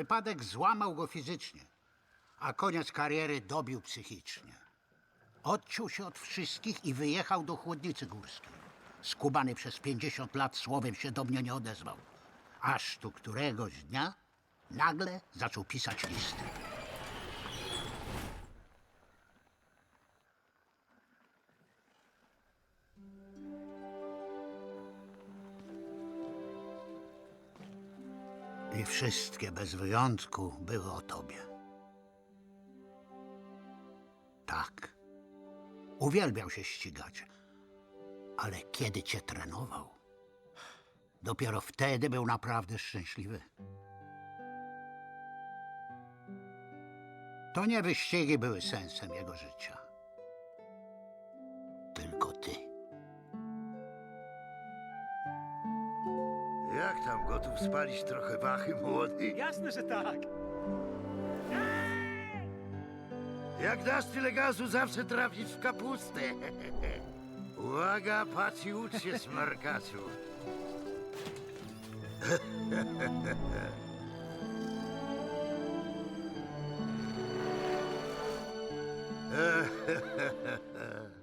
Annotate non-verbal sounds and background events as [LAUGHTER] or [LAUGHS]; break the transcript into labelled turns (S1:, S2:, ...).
S1: Wypadek złamał go fizycznie, a koniec kariery dobił psychicznie. Odciął się od wszystkich i wyjechał do chłodnicy górskiej. Skubany przez 50 lat słowem się do mnie nie odezwał. Aż tu któregoś dnia nagle zaczął pisać listy. I wszystkie bez wyjątku były o tobie. Tak. Uwielbiał się ścigać. Ale kiedy cię trenował, dopiero wtedy był naprawdę szczęśliwy. To nie wyścigi były sensem jego życia. Tylko ty.
S2: Jak tam, gotów spalić trochę wachy, [LAUGHS] młody?
S3: Jasne, że tak.
S2: Jak dasz tyle gazu, zawsze trafisz w kapustę. [LAUGHS] Uwaga, patrz i ucz się, smarkaczu. [LAUGHS]